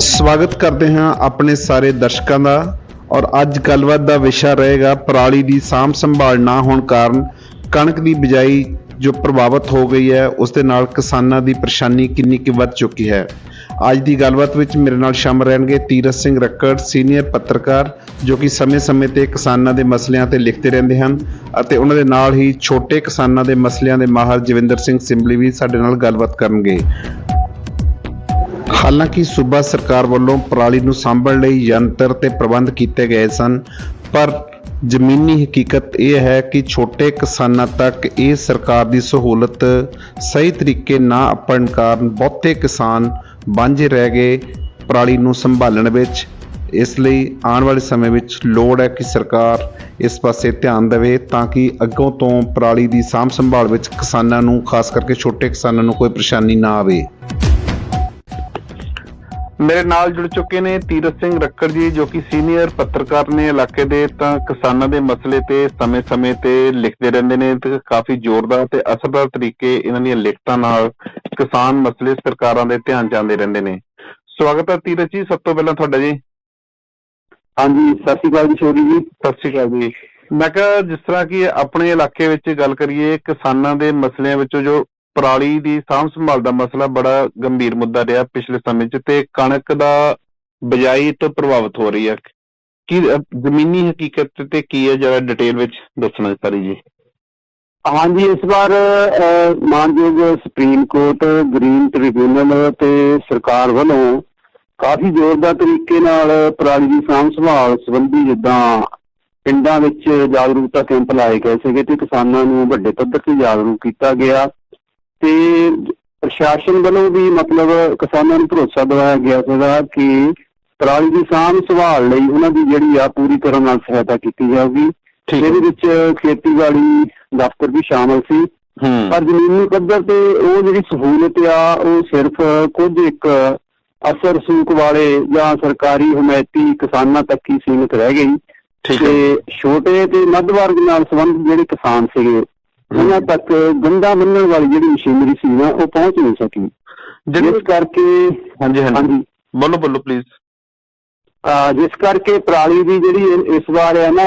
ਸਵਾਗਤ ਕਰਦੇ ਹਾਂ ਆਪਣੇ ਸਾਰੇ ਦਰਸ਼ਕਾਂ ਦਾ ਔਰ ਅੱਜ ਗੱਲਬਾਤ ਦਾ ਵਿਸ਼ਾ ਰਹੇਗਾ ਪਰਾਲੀ ਦੀ ਸਾਂਭ ਸੰਭਾਲ ਨਾ ਹੋਣ ਕਾਰਨ ਕਣਕ ਦੀ ਬਿਜਾਈ ਜੋ ਪ੍ਰਭਾਵਿਤ ਹੋ ਗਈ ਹੈ, ਉਸ ਦੇ ਨਾਲ ਕਿਸਾਨਾਂ ਦੀ ਪਰੇਸ਼ਾਨੀ ਕਿੰਨੀ ਕੁ ਵੱਧ ਚੁੱਕੀ ਹੈ। ਅੱਜ ਦੀ ਗੱਲਬਾਤ ਵਿੱਚ ਮੇਰੇ ਨਾਲ ਸ਼ਾਮਲ ਰਹਿਣਗੇ ਤੀਰਥ ਸਿੰਘ ਰੱਕੜ, ਸੀਨੀਅਰ ਪੱਤਰਕਾਰ, ਜੋ ਕਿ ਸਮੇਂ-ਸਮੇਂ ਤੇ ਕਿਸਾਨਾਂ ਦੇ ਮਸਲਿਆਂ ਤੇ ਲਿਖਦੇ ਰਹਿੰਦੇ ਹਨ ਅਤੇ ਉਹਨਾਂ ਦੇ ਨਾਲ ਹੀ ਛੋਟੇ ਕਿਸਾਨਾਂ ਦੇ ਮਸਲਿਆਂ ਦੇ ਮਾਹਰ ਜਵਿੰਦਰ ਸਿੰਘ ਸਿੰਬਲੀ ਵੀ ਸਾਡੇ ਨਾਲ ਗੱਲਬਾਤ ਕਰਨਗੇ। ਹਾਲਾਂਕਿ ਸੂਬਾ ਸਰਕਾਰ ਵੱਲੋਂ ਪਰਾਲੀ ਨੂੰ ਸਾਂਭਣ ਲਈ ਯੰਤਰ ਤੇ ਪ੍ਰਬੰਧ ਕੀਤੇ ਗਏ ਸਨ, ਪਰ ਜ਼ਮੀਨੀ ਹਕੀਕਤ ਇਹ ਹੈ ਕਿ ਛੋਟੇ ਕਿਸਾਨਾਂ ਤੱਕ ਇਹ ਸਰਕਾਰ ਦੀ ਸਹੂਲਤ ਸਹੀ ਤਰੀਕੇ ਨਾ ਅਪਣ ਕਾਰਨ ਬਹੁਤੇ ਕਿਸਾਨ ਵਾਂਝੇ ਰਹਿ ਗਏ ਪਰਾਲੀ ਨੂੰ ਸੰਭਾਲਣ ਵਿੱਚ। ਇਸ ਲਈ ਆਉਣ ਵਾਲੇ ਸਮੇਂ ਵਿੱਚ ਲੋੜ ਹੈ ਕਿ ਸਰਕਾਰ ਇਸ ਪਾਸੇ ਧਿਆਨ ਦੇਵੇ ਤਾਂ ਕਿ ਅੱਗੋਂ ਤੋਂ ਪਰਾਲੀ ਦੀ ਸਾਂਭ ਸੰਭਾਲ ਵਿੱਚ ਕਿਸਾਨਾਂ ਨੂੰ, ਖਾਸ ਕਰਕੇ ਛੋਟੇ ਕਿਸਾਨਾਂ ਨੂੰ ਕੋਈ ਪਰੇਸ਼ਾਨੀ ਨਾ ਆਵੇ। ਮੇਰੇ ਨਾਲ ਜੁੜ ਚੁੱਕੇ ਨੇ ਤੀਰਥ ਸਿੰਘ ਰੱਕੜ ਜੀ ਜੋ ਕਿ ਸੀਨੀਅਰ ਪੱਤਰਕਾਰ ਨੇ ਇਲਾਕੇ ਦੇ ਤਾਂ ਕਿਸਾਨਾਂ ਦੇ ਮਸਲੇ ਤੇ ਸਮੇਂ-ਸਮੇਂ ਤੇ ਲਿਖਦੇ ਰਹਿੰਦੇ ਨੇ ਤੇ ਕਾਫੀ ਜ਼ੋਰਦਾਰ ਤੇ ਅਸਰਦਾਰ ਤਰੀਕੇ ਇਹਨਾਂ ਦੀਆਂ ਲਿਖਤਾਂ ਨਾਲ ਕਿਸਾਨ ਮਸਲੇ ਸਰਕਾਰਾਂ ਦੇ ਧਿਆਨ ਜਾਂਦੇ ਰਹਿੰਦੇ ਨੇ। ਸਵਾਗਤ ਹੈ ਤੀਰਥ ਜੀ ਸਭ ਤੋਂ ਪਹਿਲਾਂ ਤੁਹਾਡਾ ਜੀ। ਹਾਂਜੀ ਸਤਿ ਸ਼੍ਰੀ ਅਕਾਲ ਜੀ ਸ਼ੋਰੀ ਜੀ। ਸਤਿ ਸ਼੍ਰੀ ਅਕਾਲ ਜੀ। ਮੈਂ ਕਿਹਾ ਜਿਸ ਤਰ੍ਹਾਂ ਕਿ ਆਪਣੇ ਇਲਾਕੇ ਵਿੱਚ ਗੱਲ ਕਰੀਏ ਕਿਸਾਨਾਂ ਦੇ ਮਸਲਿਆਂ ਵਿੱਚੋਂ ਜੋ ਪਰਾਲੀ ਦੀ ਸਾਂਭ ਸੰਭਾਲ ਦਾ ਮਸਲਾ ਬੜਾ ਗੰਭੀਰ ਮੁੱਦਾ ਰਿਹਾ ਪਿਛਲੇ ਸਮੇਂ 'ਚ ਤੇ ਕਣਕ ਦਾ ਬਿਜਾਈ ਤੋਂ ਪ੍ਰਭਾਵਿਤ ਹੋ ਰਹੀ ਹੈ। ਕੀ, ਜ਼ਮੀਨੀ ਹਕੀਕਤ ਤੇ ਕੀ ਹੈ? ਜਰਾ ਡਿਟੇਲ ਵਿੱਚ ਦੱਸਣਾ ਸਾਰੀ ਜੀ। ਹਾਂਜੀ, ਇਸ ਵਾਰ ਮਾਨਯੋਗ ਸੁਪਰੀਮ ਕੋਰਟ, ਗ੍ਰੀਨ ਟ੍ਰਿਬਿਊਨਲ ਤੇ ਸਰਕਾਰ ਵੱਲੋਂ ਕਾਫੀ ਜ਼ੋਰਦਾਰ ਤਰੀਕੇ ਨਾਲ ਪਰਾਲੀ ਦੀ ਸਾਂਭ ਸੰਭਾਲ ਸੰਬੰਧੀ ਜਿੱਦਾਂ ਪਿੰਡਾਂ ਵਿੱਚ ਜਾਗਰੂਕਤਾ ਕੈਂਪ ਲਾਏ ਗਏ ਸੀਗੇ ਤੇ ਕਿਸਾਨਾਂ ਨੂੰ ਵੱਡੇ ਪੱਧਰ ਤੇ ਜਾਗਰੂਕ ਕੀਤਾ ਗਿਆ। ਤੇ ਪ੍ਰਸ਼ਾਸਨ ਵੱਲੋਂ ਵੀ ਮਤਲਬ ਕਿਸਾਨਾਂ ਨੂੰ ਭਰੋਸਾ ਦਿਵਾਇਆ ਗਿਆ ਸੀਗਾ ਕਿ ਪਰਾਲੀ ਦੀ ਸਾਂਭ ਸੰਭਾਲ ਲਈ ਉਹਨਾਂ ਦੀ ਜਿਹੜੀ ਆ ਪੂਰੀ ਤਰ੍ਹਾਂ ਨਾਲ ਸਹਾਇਤਾ ਕੀਤੀ ਜਾਊਗੀ। ਇਹਦੇ ਵਿੱਚ ਖੇਤੀਬਾੜੀ ਦਫ਼ਤਰ ਵੀ ਸ਼ਾਮਲ ਸੀ। ਪਰ ਜ਼ਮੀਨੀ ਪੱਧਰ ਤੇ ਉਹ ਜਿਹੜੀ ਸਹੂਲਤ ਆ ਉਹ ਸਿਰਫ ਕੁਝ ਇੱਕ ਅਸਰ ਸੂਕ ਵਾਲੇ ਜਾਂ ਸਰਕਾਰੀ ਹਮਾਇਤੀ ਕਿਸਾਨਾਂ ਤੱਕ ਹੀ ਸੀਮਿਤ ਰਹਿ ਗਈ। ਠੀਕ ਹੈ। ਤੇ ਛੋਟੇ ਤੇ ਮੱਧ ਵਰਗ ਨਾਲ ਸੰਬੰਧਿਤ ਜਿਹੜੇ ਕਿਸਾਨ ਸੀਗੇ ਉਹਨਾਂ ਤੱਕ ਗੰਦਾ ਬੰਨਣ ਵਾਲੀ ਜਿਹੜੀ ਮਸ਼ੀਨਰੀ ਸੀ ਨਾ ਉਹ ਪਹੁੰਚ ਨਹੀਂ ਸਕੀ। ਜਿਸ ਕਰਕੇ ਹਾਂਜੀ ਹਾਂਜੀ। ਬੋਲੋ ਬੋਲੋ ਪਲੀਜ਼ ਜਿਸ ਕਰਕੇ ਪਰਾਲੀ ਦੀ ਜਿਹੜੀ ਇਸ ਵਾਰ ਹੈ ਨਾ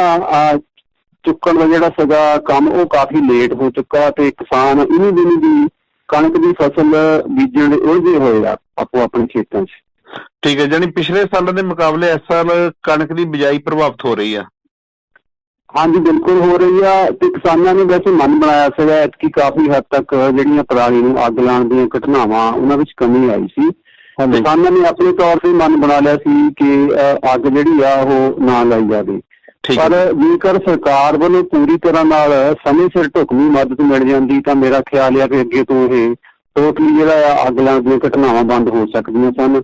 ਚੁੱਕਣ ਦਾ ਜਿਹੜਾ ਸੀਗਾ ਕੰਮ ਉਹ ਕਾਫੀ ਲੇਟ ਹੋ ਚੁੱਕਾ ਤੇ ਕਿਸਾਨ ਇਨੀ ਦਿਨੀ ਦੀ ਕਣਕ ਦੀ ਫਸਲ ਬੀਜਣ ਦੇ ਉਲਝੇ ਹੋਏ ਆ ਆਪੋ ਆਪਣੇ ਖੇਤਾਂ 'ਚ। ਠੀਕ ਹੈ ਜਾਨੀ ਪਿਛਲੇ ਸਾਲਾਂ ਦੇ ਮੁਕਾਬਲੇ ਇਸ ਸਾਲ ਕਣਕ ਦੀ ਬਿਜਾਈ ਪ੍ਰਭਾਵਿਤ ਹੋ ਰਹੀ ਆ। ਹਾਂਜੀ ਬਿਲਕੁਲ ਹੋ ਰਹੀ ਆ ਤੇ ਕਿਸਾਨਾਂ ਨੇ ਵੈਸੇ ਮਨ ਬਣਾਇਆ ਸੀਗਾ ਕਿ ਕਾਫੀ ਹੱਦ ਤੱਕ ਜਿਹੜੀਆਂ ਪਰਾਲੀ ਨੂੰ ਅੱਗ ਲਾਉਣ ਦੀਆਂ ਘਟਨਾਵਾਂ ਉਹਨਾਂ ਵਿੱਚ ਕਮੀ ਆਈ ਸੀ। ਕਿਸਾਨਾਂ ਨੇ ਆਪਣੇ ਤੌਰ ਤੇ ਮਨ ਬਣਾ ਲਿਆ ਸੀ ਕਿ ਅੱਗ ਜਿਹੜੀ ਆ ਉਹ ਨਾ ਲਾਈ ਜਾਵੇ। ਪਰ ਜੇਕਰ ਸਰਕਾਰ ਵੱਲੋਂ ਪੂਰੀ ਤਰ੍ਹਾਂ ਨਾਲ ਸਮੇਂ ਸਿਰ ਢੁਕਵੀਂ ਮਦਦ ਮਿਲ ਜਾਂਦੀ ਤਾਂ ਮੇਰਾ ਖਿਆਲ ਹੈ ਕਿ ਅੱਗੇ ਤੋਂ ਇਹ ਟੋਟਲੀ ਜਿਹੜਾ ਆ ਅੱਗ ਲਾਉਣ ਦੀਆਂ ਘਟਨਾਵਾਂ ਬੰਦ ਹੋ ਸਕਦੀਆਂ ਸਨ।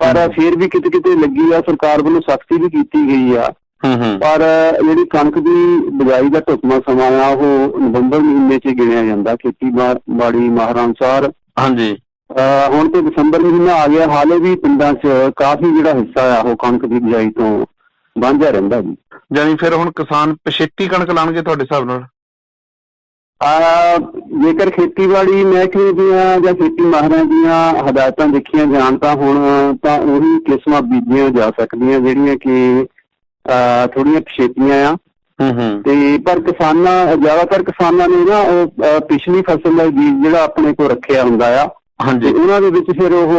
ਪਰ ਫਿਰ ਵੀ ਕਿਤੇ ਕਿਤੇ ਲੱਗੀ ਆ ਸਰਕਾਰ ਵੱਲੋਂ ਸਖਤੀ ਵੀ ਕੀਤੀ ਗਈ ਆ। ਪਰ ਜਿਹੜੀ ਕਣਕ ਦੀ ਬਿਜਾਈ ਦਾ ਢੁਕਵਾਂ ਸਮਾਂ ਆ ਉਹ ਨਵੰਬਰ ਮਹੀਨੇ 'ਚ ਗਿਣਿਆ ਜਾਂਦਾ ਖੇਤੀਬਾੜੀ ਮਾਹਰਾਂ ਅਨੁਸਾਰ। ਹਾਂਜੀ। ਹੁਣ ਤੇ ਦਸੰਬਰ ਮਹੀਨਾ ਆ ਗਿਆ ਹਾਲੇ ਵੀ ਪਿੰਡਾਂ 'ਚ ਕਾਫੀ ਜਿਹੜਾ ਹਿੱਸਾ ਆ ਉਹ ਕਣਕ ਦੀ ਬਿਜਾਈ ਤੋਂ ਵਾਂਝਾ ਰਹਿੰਦਾ ਜੀ। ਜਾਨੀ ਫਿਰ ਹੁਣ ਕਿਸਾਨ ਪਛੇਤੀ ਕਣਕ ਲਾਣਗੇ ਤੁਹਾਡੇ ਹਿਸਾਬ ਨਾਲ? ਆ ਜੇਕਰ ਖੇਤੀਬਾੜੀ ਮਹਿਕਮੇ ਦੀਆਂ ਜਾਂ ਖੇਤੀ ਮਾਹਰਾਂ ਦੀਆਂ ਹਦਾਇਤਾਂ ਦੇਖੀਆਂ ਜਾਣ ਤਾਂ ਹੁਣ ਤਾਂ ਉਹੀ ਕਿਸਮਾਂ ਬੀਜੀਆਂ ਜਾ ਸਕਦੀਆਂ ਜਿਹੜੀਆਂ ਕਿ ਥੋੜੀਆਂ ਪਛੇਤੀਆਂ ਆ। ਤੇ ਪਰ ਕਿਸਾਨਾਂ ਜ਼ਿਆਦਾਤਰ ਕਿਸਾਨਾਂ ਨੇ ਨਾ ਉਹ ਪਿਛਲੀ ਫਸਲ ਦਾ ਬੀਜ ਜਿਹੜਾ ਆਪਣੇ ਕੋਲ ਰੱਖਿਆ ਹੁੰਦਾ ਆ। ਹਾਂਜੀ। ਉਹਨਾਂ ਦੇ ਵਿੱਚ ਫਿਰ ਉਹ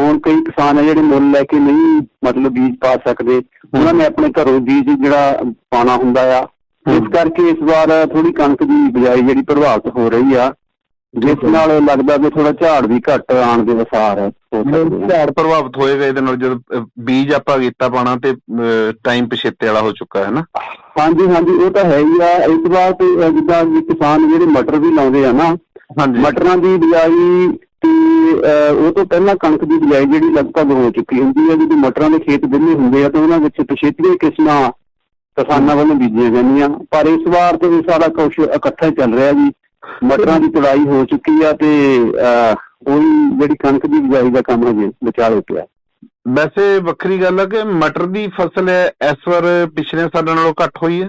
ਹੁਣ ਕਈ ਕਿਸਾਨ ਆ ਜਿਹੜੇ ਮੁੱਲ ਲੈ ਕੇ ਨਹੀਂ ਮਤਲਬ ਬੀਜ ਪਾ ਸਕਦੇ। ਉਹਨਾਂ ਨੇ ਆਪਣੇ ਘਰੋਂ ਬੀਜ ਜਿਹੜਾ ਪਾਣਾ ਹੁੰਦਾ ਆ। ਇਸ। ਕਰਕੇ ਇਸ ਵਾਰ ਥੋੜੀ ਕਣਕ ਦੀ ਬਿਜਾਈ ਜਿਹੜੀ ਪ੍ਰਭਾਵਿਤ ਹੋ ਰਹੀ ਆ। ਜਿਸ ਨਾਲ ਲੱਗਦਾ ਕਿ ਥੋੜਾ ਝਾੜ ਵੀ ਘੱਟ ਆਉਣ ਦੇ ਵਸਾਰ ਹੈ ਹੋ ਸਕਦੇ ਆ। ਝਾੜ ਪ੍ਰਭਾਵਿਤ ਹੋਏਗਾ ਇਹਦੇ ਨਾਲ ਜਦੋਂ ਬੀਜ ਆਪਾਂ ਕੀਤਾ ਪਾਣਾ ਤੇ ਟਾਈਮ ਪਛੇਤੇ ਵਾਲਾ ਹੋ ਚੁੱਕਾ ਹੈ ਨਾ। ਹਾਂਜੀ ਹਾਂਜੀ ਉਹ ਤਾਂ ਹੈ ਹੀ ਆ। ਇਸ ਵਾਰ ਤੇ ਅ, ਜਿੱਦਾਂ ਵੀ ਕਿਸਾਨ ਜਿਹੜੇ ਮਟਰ ਵੀ ਲਾਉਂਦੇ ਆ ਨਾ ਹਾਂਜੀ। ਮਟਰਾਂ ਦੀ ਬਿਜਾਈ ਤੇ ਅਹ, ਉਹ ਤੋਂ ਪਹਿਲਾਂ ਕਣਕ ਦੀ ਬਿਜਾਈ ਜਿਹੜੀ ਲਗਭਗ ਹੋ ਚੁੱਕੀ ਹੁੰਦੀ ਹੈ। ਜਦੋਂ ਮਟਰਾਂ ਦੇ ਖੇਤ ਵਿਹਲੇ ਹੁੰਦੇ ਆ ਤਾਂ ਉਹਨਾਂ ਵਿੱਚ ਪਛੇਤੀਆਂ ਕਿਸਮਾਂ ਕਿਸਾਨਾਂ ਵੱਲੋਂ ਬੀਜੀਆਂ ਜਾਂਦੀਆਂ। ਪਰ ਇਸ ਵਾਰ ਤੇ ਇਹ ਸਾਰਾ ਕੁਝ ਇਕੱਠਾ ਹੀ ਚੱਲ ਰਿਹਾ ਜੀ। ਮਟਰਾਂ ਦੀ ਤੁੜਾਈ ਹੋ ਚੁੱਕੀ ਆ ਤੇ ਅਹ, ਜਿਹੜੀ ਕਣਕ ਦੀ ਬਿਜਾਈ ਦਾ ਕੰਮ ਹਜੇ ਵਿਚਾਲੇ ਪਿਆ। ਵੈਸੇ ਵੱਖਰੀ ਗੱਲ ਆ ਕਿ ਮਟਰ ਦੀ ਫਸਲ ਇਸ ਵਾਰ ਪਿਛਲੇ ਸਾਲਾਂ ਨਾਲੋਂ ਘੱਟ ਹੋਈ ਹੈ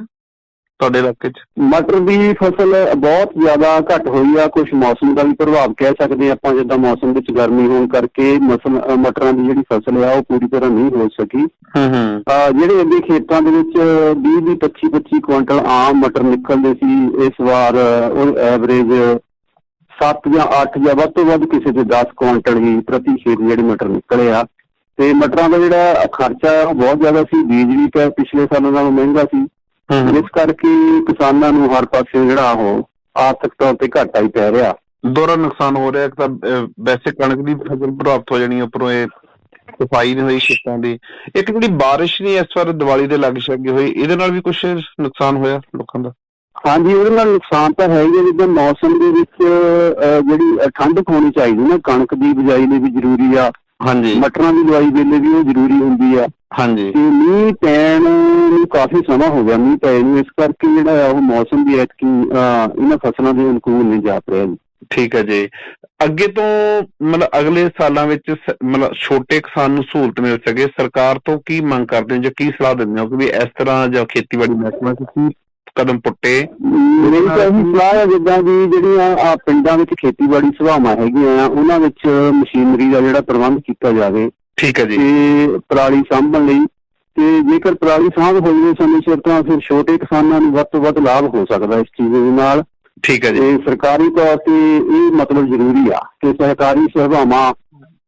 ਤੁਹਾਡੇ ਇਲਾਕੇ 'ਚ? ਮਟਰ ਦੀ ਫਸਲ ਬਹੁਤ ਜ਼ਿਆਦਾ ਘੱਟ ਹੋਈ ਆ। ਕੁਝ ਮੌਸਮ ਦਾ ਵੀ ਪ੍ਰਭਾਵ ਕਹਿ ਸਕਦੇ ਆਪਾਂ ਜਿੱਦਾਂ ਮੌਸਮ ਵਿੱਚ ਗਰਮੀ ਹੋਣ ਕਰਕੇ ਮਟਰਾਂ ਦੀ ਜਿਹੜੀ ਫਸਲ ਆ ਉਹ ਪੂਰੀ ਤਰ੍ਹਾਂ ਨਹੀਂ ਹੋ ਸਕੀ। ਹੂੰ ਹੂੰ। ਜਿਹੜੇ ਅੱਗੇ ਖੇਤਾਂ ਦੇ ਵਿੱਚ 20 ਦੀ 25 25 ਕੁਇੰਟਲ ਆਮ ਮਟਰ ਨਿਕਲਦੇ ਸੀ ਇਸ ਵਾਰ ਉਹ ਐਵਰੇਜ 7 ਜਾਂ 8 ਜਾਂ ਵੱਧ ਤੋਂ ਵੱਧ ਕਿਸੇ ਦੇ 10 ਕੁਇੰਟਲ ਹੀ ਪ੍ਰਤੀ ਖੇਤ ਜਿਹੜੇ ਮਟਰ ਨਿਕਲੇ ਆ। ਤੇ ਮਟਰਾਂ ਦਾ ਜਿਹੜਾ ਖਰਚਾ ਬਹੁਤ ਜ਼ਿਆਦਾ ਸੀ। ਬੀਜ ਵੀ ਪਿਛਲੇ ਸਾਲਾਂ ਨਾਲੋਂ ਮਹਿੰਗਾ ਸੀ। ਜਿਸ ਕਰਕੇ ਕਿਸਾਨਾਂ ਨੂੰ ਹਰ ਪਾਸੇ ਜਿਹੜਾ ਉਹ ਆਰਥਿਕ ਤੌਰ ਤੇ ਘਾਟਾ ਹੀ ਪੈ ਰਿਹਾ। ਦੋਹਰਾ ਨੁਕਸਾਨ ਹੋ ਰਿਹਾ ਇੱਕ ਤਾਂ ਵੈਸੇ ਕਣਕ ਦੀ ਫਸਲ ਪ੍ਰਭਾਵਿਤ ਹੋ ਜਾਣੀ ਉੱਪਰੋਂ ਇਹ ਸਫ਼ਾਈ ਨਹੀਂ ਹੋਈ ਖੇਤਾਂ ਦੀ। ਇੱਕ ਜਿਹੜੀ ਬਾਰਿਸ਼ ਨਹੀਂ ਇਸ ਵਾਰ ਦੀਵਾਲੀ ਦੇ ਲੱਗ ਛੱਗੀ ਹੋਈ ਇਹਦੇ ਨਾਲ ਵੀ ਕੁਝ ਨੁਕਸਾਨ ਹੋਇਆ ਲੋਕਾਂ ਦਾ? ਹਾਂਜੀ ਉਹਦੇ ਨਾਲ ਨੁਕਸਾਨ ਤਾਂ ਹੈ ਹੀ ਜਿੱਦਾਂ ਮੌਸਮ ਦੇ ਵਿੱਚ ਜਿਹੜੀ ਠੰਡਕ ਹੋਣੀ ਚਾਹੀਦੀ ਨਾ ਕਣਕ ਦੀ ਬਿਜਾਈ ਲਈ ਵੀ ਜ਼ਰੂਰੀ ਆ ਹਾਂਜੀ। ਮਟਰਾਂ ਦੀ ਲਵਾਈ ਵੇਲੇ ਵੀ ਉਹ ਜ਼ਰੂਰੀ ਹੁੰਦੀ ਆ। ਹਾਂਜੀ। ਤੇ ਮੀਂਹ ਪੈਣ ਨੂੰ ਕਾਫੀ ਸਮਾਂ ਹੋ ਗਿਆ। ਮੀਂਹ ਪੈ ਇਸ ਕਰਕੇ ਜਿਹੜਾ ਉਹ ਮੌਸਮ ਵੀ ਐਤਕੀ ਇਹਨਾਂ ਫਸਲਾਂ ਦੇ ਅਨੁਕੂਲ ਨਹੀਂ ਜਾ ਰਿਹਾ ਜੀ। ਠੀਕ ਹੈ ਜੀ। ਅੱਗੇ ਤੋਂ ਮਤਲਬ ਅਗਲੇ ਸਾਲਾਂ ਵਿੱਚ ਮਤਲਬ ਛੋਟੇ ਕਿਸਾਨ ਨੂੰ ਸਹੂਲਤ ਮਿਲ ਸਕੇ। ਸਰਕਾਰ ਤੋਂ ਕੀ ਮੰਗ ਕਰਦੇ ਹੋ ਜਾਂ ਕੀ ਸਲਾਹ ਦਿੰਦੇ ਹੋ ਕਿ ਵੀ ਇਸ ਤਰ੍ਹਾਂ ਜਾਂ ਖੇਤੀਬਾੜੀ ਮਹਿਕਮਾ ਕੀ ਕਦਮ ਪੁੱਟੇ? ਮੇਰੀ ਤਾਂ ਇਹੀ ਸਲਾਹ ਹੈ ਜਿੱਦਾਂ ਵੀ ਜਿਹੜੀਆਂ ਆ ਪਿੰਡਾਂ ਵਿੱਚ ਖੇਤੀਬਾੜੀ ਸਭਾਵਾਂ ਹੈਗੀਆਂ ਆ ਉਹਨਾਂ ਵਿੱਚ ਮਸ਼ੀਨਰੀ ਦਾ ਜਿਹੜਾ ਪ੍ਰਬੰਧ ਕੀਤਾ ਜਾਵੇ। ਠੀਕ ਹੈ ਜੀ। ਤੇ ਪਰਾਲੀ ਸਾਂਭਣ ਲਈ ਤੇ ਜੇਕਰ ਪਰਾਲੀ ਸਾਂਭ ਹੋ ਜਾਵੇ ਸਮੇਂ ਸਿਰ ਤਾਂ ਫਿਰ ਛੋਟੇ ਕਿਸਾਨਾਂ ਨੂੰ ਵੱਧ ਤੋਂ ਵੱਧ ਲਾਭ ਹੋ ਸਕਦਾ ਇਸ ਚੀਜ਼ ਦੇ ਨਾਲ। ਠੀਕ ਹੈ ਜੀ। ਤੇ ਸਰਕਾਰੀ ਤੌਰ ਤੇ ਇਹ ਮਤਲਬ ਜ਼ਰੂਰੀ ਆ ਕਿ ਸਹਿਕਾਰੀ ਸਭਾਵਾਂ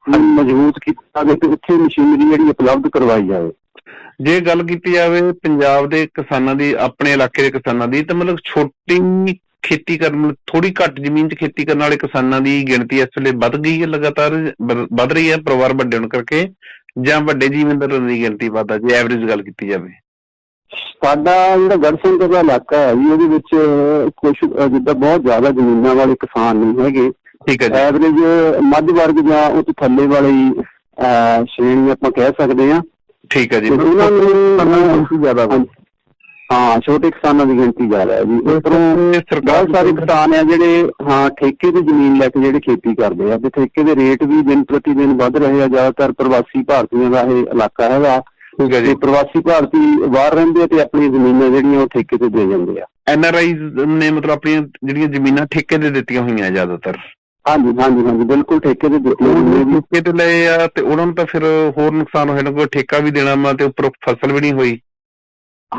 ਨੂੰ ਮਜ਼ਬੂਤ ਕੀਤਾ ਜਾਵੇ ਤੇ ਉੱਥੇ ਮਸ਼ੀਨਰੀ ਜਿਹੜੀ ਉਪਲਬਧ ਕਰਵਾਈ ਜਾਵੇ। ਜੇ ਗੱਲ ਕੀਤੀ ਜਾਵੇ ਪੰਜਾਬ ਦੇ ਕਿਸਾਨਾਂ ਦੀ ਆਪਣੇ ਇਲਾਕੇ ਦੇ ਕਿਸਾਨਾਂ ਦੀ ਤਾਂ ਮਤਲਬ ਛੋਟੀ ਖੇਤੀ ਕਰਨ ਥੋੜੀ ਘੱਟ ਜ਼ਮੀਨ 'ਚ ਖੇਤੀ ਕਰਨ ਵਾਲੇ ਕਿਸਾਨਾਂ ਦੀ ਗਿਣਤੀ ਇਸ ਵੇਲੇ ਵੱਧ ਗਈ ਹੈ ਲਗਾਤਾਰ ਵੱਧ ਰਹੀ ਹੈ ਪਰਿਵਾਰ ਵੱਡੇ ਹੋਣ ਕਰਕੇ ਜਾਂ ਵੱਡੇ ਜ਼ਿਮੀਂਦਾਰਾਂ ਦੀ ਗਿਣਤੀ ਵੱਧਦਾ ਜੇ ਐਵਰੇਜ ਗੱਲ ਕੀਤੀ ਜਾਵੇ ਸਾਡਾ ਜਿਹੜਾ ਗੜਸੰਕਰ ਦਾ ਇਲਾਕਾ ਹੈ ਜੀ ਉਹਦੇ ਵਿੱਚ ਕੁਝ ਜਿੱਦਾਂ ਬਹੁਤ ਜ਼ਿਆਦਾ ਜ਼ਮੀਨਾਂ ਵਾਲੇ ਕਿਸਾਨ ਨਹੀਂ ਹੈਗੇ ਠੀਕ ਹੈ ਜੀ ਐਵਰੇਜ ਮੱਧ ਵਰਗ ਜਾਂ ਤੋਂ ਥੱਲੇ ਵਾਲੀ ਸ਼੍ਰੇਣੀ ਆਪਾਂ ਕਹਿ ਸਕਦੇ ਹਾਂ ਠੀਕ ਹੈ ਜੀ ਉਹਨਾਂ ਨੂੰ ਜ਼ਿਆਦਾ। ਹਾਂ ਛੋਟੇ ਕਿਸਾਨਾਂ ਦੀ ਗਿਣਤੀ ਜ਼ਿਆਦਾ ਹੈ ਜੀ। ਉੱਪਰੋਂ ਸਰਕਾਰ ਸਾਰੇ ਕਿਸਾਨ ਆ ਜਿਹੜੇ ਹਾਂ ਠੇਕੇ ਤੇ ਜ਼ਮੀਨ ਲੈ ਕੇ ਜਿਹੜੇ ਖੇਤੀ ਕਰਦੇ ਆ ਤੇ ਠੇਕੇ ਦੇ ਰੇਟ ਵੀ ਦਿਨ ਪ੍ਰਤੀ ਦਿਨ ਵੱਧ ਰਹੇ ਆ ਜ਼ਿਆਦਾਤਰ ਪ੍ਰਵਾਸੀ ਭਾਰਤੀਆਂ ਦਾ ਇਹ ਇਲਾਕਾ ਹੈਗਾ। ਠੀਕ ਹੈ ਜੀ। ਪ੍ਰਵਾਸੀ ਭਾਰਤੀ ਬਾਹਰ ਰਹਿੰਦੇ ਤੇ ਆਪਣੀ ਜ਼ਮੀਨਾਂ ਜਿਹੜੀਆਂ ਉਹ ਠੇਕੇ ਤੇ ਦੇ ਜਾਂਦੇ ਆ। ਐਨ ਆਰ ਆਈਜ਼ ਨੇ ਮਤਲਬ ਆਪਣੀਆਂ ਜਿਹੜੀਆਂ ਜ਼ਮੀਨਾਂ ਠੇਕੇ ਤੇ ਦਿੱਤੀਆਂ ਹੋਈਆਂ ਜ਼ਿਆਦਾਤਰ। ਹਾਂਜੀ ਹਾਂਜੀ ਹਾਂਜੀ ਬਿਲਕੁਲ ਠੇਕੇ ਤੇ ਦਿੱਤੀਆਂ ਹੋਈਆਂ ਠੇਕੇ ਤੇ ਲਏ ਆ ਤੇ ਉਹਨਾਂ ਨੂੰ ਤਾਂ ਫਿਰ ਹੋਰ ਨੁਕਸਾਨ ਹੋਇਆ ਨਾ ਕੋਈ ਠੇਕਾ ਵੀ ਦੇਣਾ ਵਾ ਤੇ ਉੱਪਰੋਂ ਫਸਲ ਵੀ ਨਹੀਂ ਹੋਈ।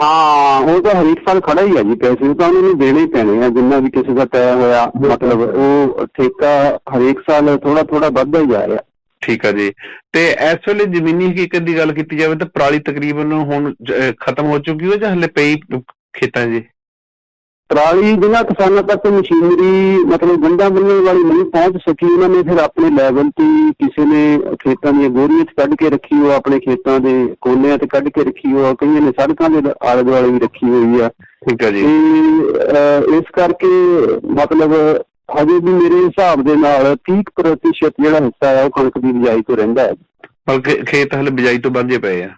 ਹਾਂ ਉਹ ਤਾਂ ਹਰੇਕ ਸਾਲ ਖੜਾ ਹੀ ਆ ਜੀ, ਪੈਸੇ ਤਾਂ ਉਹਨਾਂ ਨੂੰ ਦੇਣੇ ਹੀ ਪੈਣੇ ਆ, ਜਿੰਨਾ ਵੀ ਕਿਸੇ ਦਾ ਤੈਅ ਹੋਇਆ, ਮਤਲਬ ਉਹ ਠੇਕਾ ਹਰੇਕ ਸਾਲ ਥੋੜਾ ਥੋੜਾ ਵੱਧਦਾ ਹੀ ਜਾ ਰਿਹਾ। ਠੀਕ ਆ ਜੀ। ਤੇ ਇਸ ਵੇਲੇ ਜ਼ਮੀਨੀ ਹਕੀਕਤ ਦੀ ਗੱਲ ਕੀਤੀ ਜਾਵੇ ਤਾਂ ਪਰਾਲੀ ਤਕਰੀਬਨ ਹੁਣ ਜ- ਅਹ ਖਤਮ ਹੋ ਚੁੱਕੀ ਹੈ ਜਾਂ ਹਲੇ ਪਈ ਖੇਤਾਂ 'ਚ? ਜੀ ਪਰਾਲੀ ਜਿਹਨਾਂ ਕਿਸਾਨਾਂ ਤੱਕ ਮਸ਼ੀਨਰੀ ਮਤਲਬ ਗੰਡਾ ਬੰਨਣ ਵਾਲੀ ਨਹੀਂ ਪਹੁੰਚ ਸਕੀ ਉਹਨਾਂ ਨੇ ਫਿਰ ਆਪਣੇ ਲੈਵਲ ਤੇ ਹੀ ਕਿਸੇ ਨੇ ਖੇਤਾਂ ਦੀਆਂ ਗੋਰੀਆਂ 'ਚ ਕੱਢ ਕੇ ਰੱਖੀ ਉਹ ਆਪਣੇ ਖੇਤਾਂ ਦੇ ਕੋਨਿਆਂ ਤੇ ਕੱਢ ਕੇ ਰੱਖੀ ਉਹ ਕਈਆਂ ਨੇ ਸੜਕਾਂ ਦੇ ਆਲੇ ਦੁਆਲੇ ਵੀ ਰੱਖੀ ਹੋਈ ਆ। ਠੀਕ ਆ ਜੀ। ਇਸ ਕਰਕੇ ਮਤਲਬ ਹਜੇ ਵੀ ਮੇਰੇ ਹਿਸਾਬ ਦੇ ਨਾਲ 30% ਜਿਹੜਾ ਹਿੱਸਾ ਹੈ ਉਹ ਕਣਕ ਦੀ ਬਿਜਾਈ ਤੋਂ ਰਹਿੰਦਾ ਹੈ। ਬਲਕਿ ਖੇਤ ਹਲੇ ਬਿਜਾਈ ਤੋਂ ਵਾਂਝੇ ਪਏ ਆ।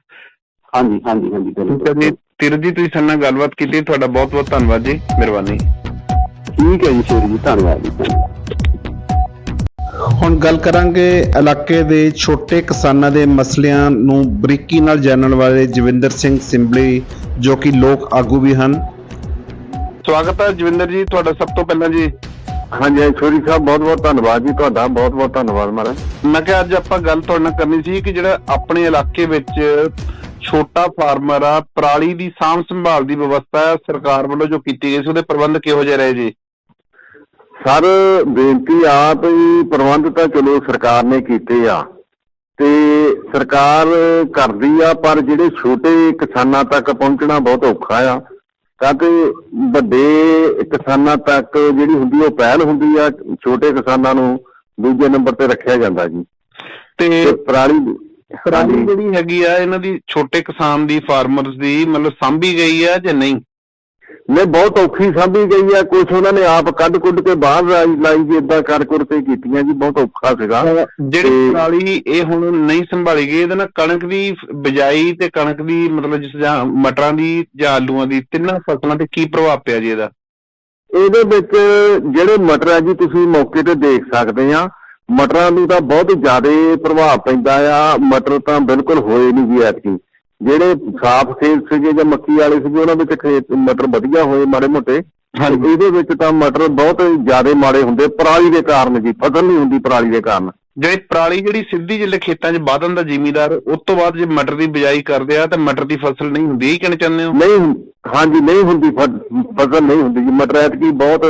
ਹਾਂਜੀ ਹਾਂਜੀ ਹਾਂਜੀ ਬਿਲਕੁਲ। ਜੀ ਤਿਰ ਜੀ ਤੁਸੀਂ ਸਾਡੇ ਨਾਲ ਗੱਲਬਾਤ ਕੀਤੀ ਤੁਹਾਡਾ ਬਹੁਤ ਬਹੁਤ ਧੰਨਵਾਦ ਜੀ ਮਿਹਰਬਾਨੀ। ਠੀਕ ਹੈ ਜੀ ਸ਼ੇਰ ਜੀ ਧੰਨਵਾਦ। ਜੀ ਹੁਣ ਗੱਲ ਕਰਾਂਗੇ ਇਲਾਕੇ ਦੇ ਛੋਟੇ ਕਿਸਾਨਾਂ ਦੇ ਮਸਲਿਆਂ ਨੂੰ ਬਰੀਕੀ ਨਾਲ ਜਾਣਨ ਵਾਲੇ ਜਵਿੰਦਰ ਸਿੰਘ ਸਿੰਬਲੀ ਜੋ ਕਿ ਲੋਕ ਆਗੂ ਵੀ ਹਨ। ਸਵਾਗਤ ਹੈ ਜਵਿੰਦਰ ਜੀ ਤੁਹਾਡਾ ਸਭ ਤੋਂ ਪਹਿਲਾਂ ਜੀ। ਹਾਂਜੀ ਛੋਰੀ ਸਾਹਿਬ ਬਹੁਤ ਬਹੁਤ ਧੰਨਵਾਦ ਜੀ ਤੁਹਾਡਾ ਬਹੁਤ ਬਹੁਤ ਧੰਨਵਾਦ ਮਹਾਰਾਜ। ਮੈਂ ਕਿਹਾ ਅੱਜ ਆਪਾਂ ਗੱਲ ਤੁਹਾਡੇ ਨਾਲ ਕਰਨੀ ਸੀ ਕਿ ਜਿਹੜਾ ਆਪਣੇ ਇਲਾਕੇ ਵਿੱਚ ਛੋਟਾ ਫਾਰਮਰ ਆ ਪਰਾਲੀ ਦੀ ਸਾਂਭ ਸੰਭਾਲ ਦੀ ਵਿਵਸਥਾ ਸਰਕਾਰ ਵੱਲੋਂ ਜੋ ਕੀਤੀ ਗਈ ਸੀ ਉਹਦੇ ਪ੍ਰਬੰਧ ਕਿਹੋ ਜਿਹੇ ਰਹੇ ਜੀ? ਸਰ ਬੇਨਤੀ ਆ ਵੀ ਪ੍ਰਬੰਧ ਤਾਂ ਚਲੋ ਸਰਕਾਰ ਨੇ ਕੀਤੇ ਆ ਤੇ ਸਰਕਾਰ ਕਰਦੀ ਆ ਪਰ ਜਿਹੜੇ ਛੋਟੇ ਕਿਸਾਨਾਂ ਤੱਕ ਪਹੁੰਚਣਾ ਬਹੁਤ ਔਖਾ ਆ। ਕਿਉਂਕਿ ਵੱਡੇ ਕਿਸਾਨਾਂ ਤੱਕ ਜਿਹੜੀ ਹੁੰਦੀ ਉਹ ਪਹਿਲ ਹੁੰਦੀ ਆ ਛੋਟੇ ਕਿਸਾਨਾਂ ਨੂੰ ਦੂਜੇ ਨੰਬਰ ਤੇ ਰੱਖਿਆ ਜਾਂਦਾ ਜੀ। ਤੇ ਤੇ ਪਰਾਲੀ ਪਰਾਲੀ। ਜਿਹੜੀ ਹੈਗੀ ਆ ਇਹਨਾਂ ਦੀ ਛੋਟੇ ਕਿਸਾਨ ਦੀ ਫਾਰਮਰਸ ਦੀ ਮਤਲਬ ਸਾਂਭੀ ਗਈ ਆ ਜਾਂ ਨਹੀਂ? ਨੇ ਬਹੁਤ ਔਖੀ ਸਾਂਭੀ ਗਈ ਆ। ਕੁਝ ਉਹਨਾਂ ਨੇ ਆਪ ਕੱਢ ਕੁੱਢ ਕੇ ਬਾਹਰ ਲਾਈ ਜੀ ਇਦਾਂ ਕਰ ਕੁਰ ਤੇ ਕੀਤੀਆਂ ਜੀ ਬਹੁਤ ਔਖਾ ਸੀਗਾ। ਜਿਹੜੀ ਪਰਾਲੀ ਇਹ ਹੁਣ ਨਹੀਂ ਸੰਭਾਲੀ ਗਈ ਇਹਦੇ ਨਾਲ ਕਣਕ ਦੀ ਬਿਜਾਈ ਤੇ ਕਣਕ ਦੀ ਮਤਲਬ ਜਿਸ ਜਾਂ ਮਟਰਾਂ ਦੀ ਜਾਂ ਆਲੂਆਂ ਦੀ ਤਿੰਨਾਂ ਫਸਲਾਂ ਤੇ ਕੀ ਪ੍ਰਭਾਵ ਪਿਆ ਜੀ ਇਹਦਾ? ਇਹਦੇ ਵਿੱਚ ਜਿਹੜੇ ਮਟਰ ਆ ਜੀ ਤੁਸੀਂ ਮੌਕੇ ਤੇ ਦੇਖ ਸਕਦੇ ਆ। ਮਟਰਾਂ ਨੂੰ ਤਾਂ ਬਹੁਤ ਜ਼ਿਆਦਾ ਪ੍ਰਭਾਵ ਪੈਂਦਾ ਆ ਮਟਰ ਤਾਂ ਬਿਲਕੁਲ ਹੋਏ ਨਹੀਂ ਜੀ ਐਤਕੀ। ਜਿਹੜੇ ਸਾਫ਼ ਖੇਤ ਸੀਗੇ ਜਾਂ ਮੱਕੀ ਵਾਲੇ ਸੀਗੇ ਉਹਨਾਂ ਵਿੱਚ ਖੇਤ ਮਟਰ ਵਧੀਆ ਹੋਏ ਮਾੜੇ ਮੋਟੇ। ਹਾਂਜੀ। ਇਹਦੇ ਵਿੱਚ ਤਾਂ ਮਟਰ ਬਹੁਤ ਜ਼ਿਆਦਾ ਮਾੜੇ ਹੁੰਦੇ ਪਰਾਲੀ ਦੇ ਕਾਰਨ ਜੀ ਫਸਲ ਨਹੀਂ ਹੁੰਦੀ ਪਰਾਲੀ ਦੇ ਕਾਰਨ। ਜਿਹੜੀ ਪਰਾਲੀ ਜਿਹੜੀ ਸਿੱਧੀ ਜਿਹੜੇ ਖੇਤਾਂ 'ਚ ਵਾਧਨ ਦਾ ਜ਼ਿਮੀਦਾਰ ਉਸ ਤੋਂ ਬਾਅਦ ਜੇ ਮਟਰ ਦੀ ਬਿਜਾਈ ਕਰਦੇ ਆ ਤਾਂ ਮਟਰ ਦੀ ਫਸਲ ਨਹੀਂ ਹੁੰਦੀ ਇਹ ਕਹਿਣਾ ਚਾਹੁੰਦੇ ਹੋ? ਨਹੀਂ ਹਾਂਜੀ ਨਹੀਂ ਹੁੰਦੀ ਫਸਲ ਨਹੀਂ ਹੁੰਦੀ ਜੀ। ਮਟਰ ਐਤਕੀ ਬਹੁਤ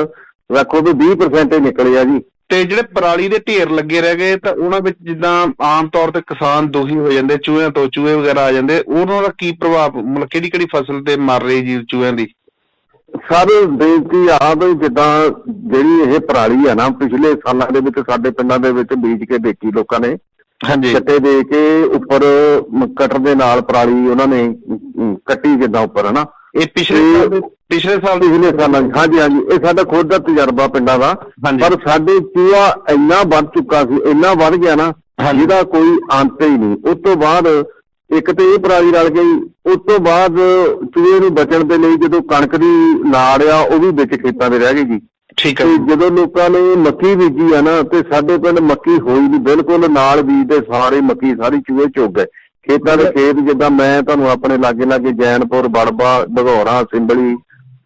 ਰੱਖੋ ਵੀ 20% ਹੀ ਨਿਕਲੇ ਆ ਜੀ। ਤੇ ਜਿਹੜੇ ਪਰਾਲੀ ਦੇ ਢੇਰ ਲੱਗੇ ਰਹਿ ਗਏ ਤਾਂ ਉਹਨਾਂ ਵਿੱਚ ਜਿੱਦਾਂ ਆਮ ਤੌਰ ਤੇ ਕਿਸਾਨ ਦੁਖੀ ਹੋ ਜਾਂਦੇ ਚੂਹਿਆਂ ਤੋਂ ਚੂਹੇ ਵਗੈਰਾ ਆ ਜਾਂਦੇ ਉਹਨਾਂ ਦਾ ਕੀ ਪ੍ਰਭਾਵ ਮਤਲਬ ਕਿਹੜੀ ਕਿਹੜੀ ਫਸਲ ਤੇ ਮਰ ਰਹੀ ਜੀ ਚੂਹਿਆਂ ਦੀ? ਸਰ ਬੇਨਤੀ ਆ ਵੀ ਜਿੱਦਾਂ ਜਿਹੜੀ ਇਹ ਪਰਾਲੀ ਆ ਨਾ ਪਿਛਲੇ ਸਾਲਾਂ ਦੇ ਵਿੱਚ ਸਾਡੇ ਪਿੰਡਾਂ ਦੇ ਵਿੱਚ ਬੀਜ ਕੇ ਦੇਖੀ ਲੋਕਾਂ ਨੇ। ਹਾਂਜੀ। ਕੱਟੇ ਦੇ ਕੇ ਉੱਪਰ ਕਟਰ ਦੇ ਨਾਲ ਪਰਾਲੀ ਉਹਨਾਂ ਨੇ ਕੱਟੀ ਜਿੱਦਾਂ ਉੱਪਰ ਹਨਾ? ਇਹ ਪਿਛਲੇ ਇਹ- ਸਾਲ ਦੇ ਪਿਛਲੇ ਸਾਲ ਦੀ ਪਿਛਲੇ ਸਾਲਾਂ ਹਾਂਜੀ ਹਾਂਜੀ। ਇਹ ਸਾਡਾ ਖੁਦ ਦਾ ਤਜਰਬਾ ਪਿੰਡਾਂ ਦਾ। ਪਰ ਸਾਡੇ ਚੂਹਾ ਇੰਨਾ ਵੱਧ ਚੁੱਕਾ ਸੀ ਇੰਨਾ ਵੱਧ ਗਿਆ ਨਾ। ਜਿਹਦਾ ਕੋਈ ਅੰਤ ਹੀ ਨਹੀਂ। ਉਸ ਤੋਂ ਬਾਅਦ ਇੱਕ ਤੇ ਇਹ ਪਰਾਲੀ ਰਲ ਗਈ ਉਸ ਤੋਂ ਬਾਅਦ ਚੂਹੇ ਨੂੰ ਬਚਣ ਦੇ ਲਈ ਜਦੋਂ ਕਣਕ ਦੀ ਨਾੜ ਆ ਉਹ ਵੀ ਵਿੱਚ ਖੇਤਾਂ ਦੇ ਰਹਿ ਗਈ ਜੀ। ਠੀਕ ਹੈ ਜਦੋਂ ਲੋਕਾਂ ਨੇ ਮੱਕੀ ਬੀਜੀ ਆ ਨਾ ਤੇ ਸਾਡੇ ਪਿੰਡ ਮੱਕੀ ਹੋਈ ਨਹੀਂ। ਬਿਲਕੁਲ ਨਾਲ ਬੀਜਦੇ ਸਾਰੇ ਮੱਕੀ ਸਾਰੀ ਚੂਹੇ ਚੁੱਗ ਗਏ। ਖੇਤਾਂ ਦੇ ਖੇਤ ਜਿੱਦਾਂ ਮੈਂ ਤੁਹਾਨੂੰ ਆਪਣੇ ਲਾਗੇ ਲਾਗੇ ਜੈਨਪੁਰ ਬੜਬਾ ਭਗੌੜਾ ਸਿੰਬਲੀ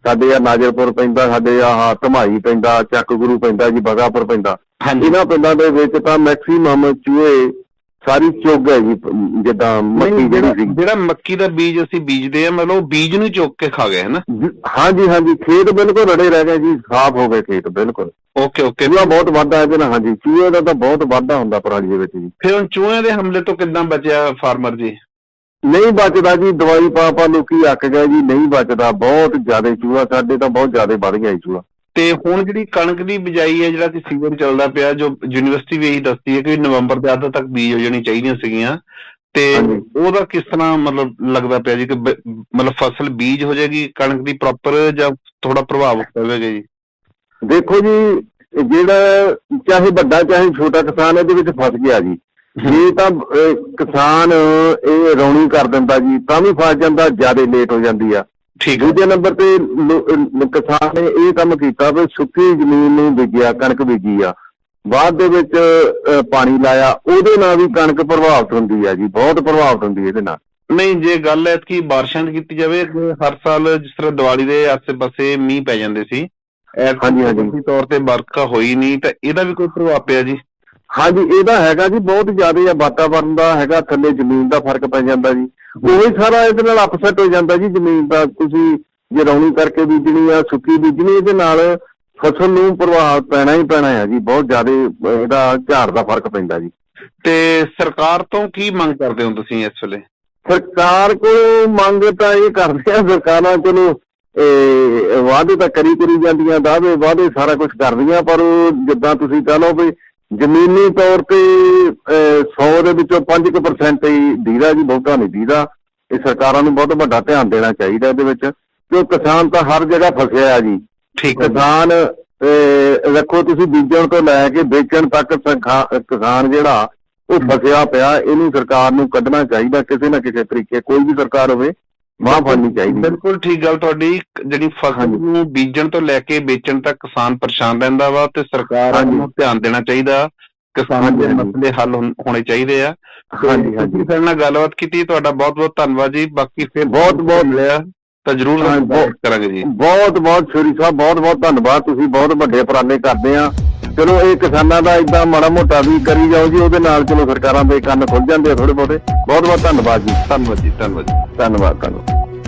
ਸਾਡੇ ਆ ਨਾਜਰਪੁਰ ਪੈਂਦਾ ਸਾਡੇ ਆ ਧਮਾਈ ਪੈਂਦਾ ਚੱਕ ਗੁਰੂ ਪੈਂਦਾ ਜੀ ਬਗਾਪੁਰ ਪੈਂਦਾ। ਇਹਨਾਂ ਪਿੰਡਾਂ ਦੇ ਵਿੱਚ ਤਾਂ ਮੈਕਸਿਮਮ ਚੂਹੇ ਸਾਰੀ ਚੁੱਗ ਹੈ ਜੀ ਜਿੱਦਾਂ ਮੱਕੀ ਜਿਹੜੀ ਸੀ ਜਿਹੜਾ ਮੱਕੀ ਦਾ ਬੀਜ ਅਸੀਂ ਬੀਜਦੇ ਆ ਮਤਲਬ ਉਹ ਬੀਜ ਨੂੰ ਚੁੱਕ ਕੇ ਖਾ ਗਏ ਹੈ ਨਾ ਜੀ- ਹਾਂਜੀ ਹਾਂਜੀ ਖੇਤ ਬਿਲਕੁਲ ਰੜੇ ਰਹਿ ਗਏ ਜੀ ਸਾਫ਼ ਹੋ ਗਏ ਖੇਤ ਬਿਲਕੁਲ। Okay okay. ਚੂਹਾ ਬਹੁਤ ਵਾਧਾ ਇਹਦੇ ਨਾਲ ਹਾਂਜੀ ਚੂਹੇ ਦਾ ਤਾਂ ਬਹੁਤ ਵਾਧਾ ਹੁੰਦਾ ਪਰਾਲੀ ਦੇ ਵਿੱਚ ਜੀ। ਫਿਰ ਹੁਣ ਚੂਹਿਆਂ ਦੇ ਹਮਲੇ ਤੋਂ ਕਿੱਦਾਂ ਬਚਿਆ ਫਾਰਮਰ ਜੀ? ਨਹੀਂ ਬਚਦਾ ਜੀ ਦਵਾਈ ਪਾ ਪਾ ਲੋਕੀ ਅੱਕ ਗਏ ਜੀ ਨਹੀਂ ਬਚਦਾ ਬਹੁਤ ਜ਼ਿਆਦਾ ਚੂਹਾ ਸਾਡੇ ਤਾਂ ਬਹੁਤ ਜ਼ਿਆਦਾ ਵੱਧ ਗਿਆ ਜੀ ਚੂਹਾ। ਤੇ ਹੁਣ ਜਿਹੜੀ ਕਣਕ ਦੀ ਬਿਜਾਈ ਹੈ ਜਿਹੜਾ ਕਿ ਸੀਜ਼ਨ ਚੱਲਦਾ ਪਿਆ ਜੋ ਯੂਨੀਵਰਸਿਟੀ ਵੀ ਇਹੀ ਦੱਸਦੀ ਹੈ ਕਿ ਨਵੰਬਰ ਦੇ ਅੱਧ ਤੱਕ ਬੀਜ ਹੋ ਜਾਣੀ ਚਾਹੀਦੀਆਂ ਸੀਗੀਆਂ। ਤੇ। ਉਹਦਾ ਕਿਸ ਤਰ੍ਹਾਂ ਮਤਲਬ ਲੱਗਦਾ ਪਿਆ ਜੀ ਕਿ ਮਤਲਬ ਫਸਲ ਬੀਜ ਹੋ ਜਾਏਗੀ ਕਣਕ ਦੀ ਪ੍ਰੋਪਰ ਜਾਂ ਥੋੜਾ ਪ੍ਰਭਾਵ ਪਵੇਗਾ ਜੀ? ਦੇਖੋ ਜੀ ਜਿਹੜਾ ਚਾਹੇ ਵੱਡਾ ਚਾਹੇ ਛੋਟਾ ਕਿਸਾਨ ਇਹਦੇ ਵਿੱਚ ਫਸ ਗਿਆ ਜੀ। ਜੇ ਤਾਂ ਕਿਸਾਨ ਇਹ ਰੌਣੀ ਕਰ ਦਿੰਦਾ ਜੀ ਤਾਂ ਵੀ ਫਸ ਜਾਂਦਾ ਜ਼ਿਆਦਾ ਲੇਟ ਹੋ ਜਾਂਦੀ ਆ। ਠੀਕ ਹੈ ਦੂਜੇ ਨੰਬਰ ਤੇ ਕਿਸਾਨ ਨੇ ਇਹ ਕੰਮ ਕੀਤਾ ਵੀ ਸੁੱਕੀ ਜ਼ਮੀਨ ਨੂੰ ਬੀਜਿਆ ਕਣਕ ਬੀਜੀ ਆ। ਬਾਅਦ ਦੇ ਵਿੱਚ ਪਾਣੀ ਲਾਇਆ ਉਹਦੇ ਨਾਲ ਵੀ ਕਣਕ ਪ੍ਰਭਾਵਿਤ ਹੁੰਦੀ ਆ ਜੀ ਬਹੁਤ ਪ੍ਰਭਾਵਿਤ ਹੁੰਦੀ ਹੈ ਇਹਦੇ ਨਾਲ। ਨਹੀਂ ਜੇ ਗੱਲ ਹੈ ਕਿ ਬਾਰਿਸ਼ਾਂ ਦੀ ਕੀਤੀ ਜਾਵੇ ਹਰ ਸਾਲ ਜਿਸ ਤਰ੍ਹਾਂ ਦੀਵਾਲੀ ਦੇ ਆਸੇ-ਪਾਸੇ ਮੀਂਹ ਪੈ ਜਾਂਦੇ ਸੀ ਹਾਂਜੀ, ਹਾਂਜੀ। ਤੌਰ ਤੇ ਵਰਖਾ ਹੋਈ ਨਹੀਂ ਤਾਂ ਇਹਦਾ ਵੀ ਕੋਈ ਪ੍ਰਭਾਵ ਪਿਆ ਜੀ? ਹਾਂਜੀ ਇਹਦਾ ਹੈਗਾ ਜੀ ਬਹੁਤ ਜ਼ਿਆਦਾ ਆ ਵਾਤਾਵਰਨ ਦਾ ਹੈਗਾ ਥੱਲੇ ਜ਼ਮੀਨ ਦਾ ਫ਼ਰਕ ਪੈ ਜਾਂਦਾ ਜੀ। ਉਹੀ ਸਾਰਾ ਇਹਦੇ ਨਾਲ ਅਪਸੈਟ ਹੋ ਜਾਂਦਾ ਜੀ ਜ਼ਮੀਨ ਦਾ ਤੁਸੀਂ ਜੇ ਰੌਣੀ ਕਰਕੇ ਬੀਜਣੀ ਆ ਸੁੱਕੀ ਬੀਜਣੀ ਇਹਦੇ ਨਾਲ ਫਸਲ ਨੂੰ ਪ੍ਰਭਾਵ ਪੈਣਾ ਹੀ ਪੈਣਾ ਹੈ ਜੀ ਬਹੁਤ ਜ਼ਿਆਦਾ ਇਹਦਾ ਝਾੜ ਦਾ ਫ਼ਰਕ ਪੈਂਦਾ ਜੀ। ਤੇ ਸਰਕਾਰ ਤੋਂ ਕੀ ਮੰਗ ਕਰਦੇ ਹੋ ਤੁਸੀਂ ਇਸ ਵੇਲੇ? ਸਰਕਾਰ ਕੋਲ ਮੰਗ ਤਾਂ ਇਹ ਕਰਦੇ ਆ ਸਰਕਾਰਾਂ ਚਲੋ ਇਹ ਵਾਅਦੇ ਤਾਂ ਕਰੀ ਕਰੀ ਜਾਂਦੀਆਂ ਦਾਅਵੇ ਵਾਅਦੇ ਸਾਰਾ ਕੁਝ ਕਰਦੀਆਂ ਪਰ ਜਿੱਦਾਂ ਤੁਸੀਂ ਕਹ ਲਓ ਵੀ ਜ਼ਮੀਨੀ ਤੌਰ ਤੇ 100 ਦੇ ਵਿੱਚੋਂ 5% ਹੀ ਦੀਦਾ ਜੀ ਬਹੁਤਾ ਨਹੀਂ ਦੀਦਾ। ਇਹ ਸਰਕਾਰਾਂ ਨੂੰ ਬਹੁਤ ਵੱਡਾ ਧਿਆਨ ਦੇਣਾ ਚਾਹੀਦਾ ਇਹਦੇ ਵਿੱਚ ਕਿਉਂ ਕਿਸਾਨ ਤਾਂ ਹਰ ਜਗ੍ਹਾ ਫਸਿਆ ਆ ਜੀ। ਠੀਕ ਕਿਸਾਨ ਰੱਖੋ ਤੁਸੀਂ ਬੀਜਣ ਤੋਂ ਲੈ ਕੇ ਵੇਚਣ ਤੱਕ ਕਿਸਾਨ ਜਿਹੜਾ ਉਹ ਫਸਿਆ ਪਿਆ। ਇਹਨੂੰ ਸਰਕਾਰ ਨੂੰ ਕੱਢਣਾ ਚਾਹੀਦਾ ਕਿਸੇ ਨਾ ਕਿਸੇ ਤਰੀਕੇ ਕੋਈ ਵੀ ਸਰਕਾਰ ਹੋਵੇ। ਮਾਂ ਫੜਨੀ ਚਾਹੀਦੀ। ਬਿਲਕੁਲ ਠੀਕ ਗੱਲ ਤੁਹਾਡੀ। ਜਿਹੜੀ ਫਸਲ। ਨੂੰ ਬੀਜਣ ਤੋਂ ਲੈ ਕੇ ਵੇਚਣ ਤੱਕ ਕਿਸਾਨ ਪਰੇਸ਼ਾਨ ਰਹਿੰਦਾ ਵਾ ਤੇ ਸਰਕਾਰ। ਨੂੰ ਧਿਆਨ ਦੇਣਾ ਚਾਹੀਦਾ। ਕਿਸਾਨ ਦੇ। ਮਸਲੇ ਹੱਲ ਹੋਣ- ਚਾਹੀਦੇ ਆ। ਹਾਂਜੀ ਹਾਂਜੀ। ਸਾਡੇ ਨਾਲ ਗੱਲਬਾਤ ਕੀਤੀ ਤੁਹਾਡਾ ਬਹੁਤ ਬਹੁਤ ਧੰਨਵਾਦ ਜੀ। ਬਾਕੀ ਫਿਰ ਬਹੁਤ- ਬਹੁਤ- ਮਿਲਿਆ ਤਾਂ ਜਰੂਰ ਕਰਾਂਗੇ ਜੀ। ਬਹੁਤ ਬਹੁਤ ਸ਼ੁਰੀ ਸਾਹਿਬ ਬਹੁਤ ਬਹੁਤ ਧੰਨਵਾਦ। ਤੁਸੀਂ ਬਹੁਤ ਵੱਡੇ ਉਪਰਾਲੇ ਕਰਦੇ ਆ। ਚਲੋ ਇਹ ਕਿਸਾਨਾਂ ਦਾ ਇਦਾਂ ਮਾੜਾ ਮੋਟਾ ਵੀ ਕਰੀ ਜਾਓ ਜੀ, ਉਹਦੇ ਨਾਲ ਚਲੋ ਸਰਕਾਰਾਂ ਦੇ ਕੰਨ ਖੁੱਲ ਜਾਂਦੇ ਆ ਥੋੜੇ ਬਹੁਤੇ। ਬਹੁਤ ਬਹੁਤ ਧੰਨਵਾਦ ਜੀ। ਧੰਨਵਾਦ ਜੀ ਧੰਨਵਾਦ ਜੀ। ਧੰਨਵਾਦ ਧੰਨਵਾਦ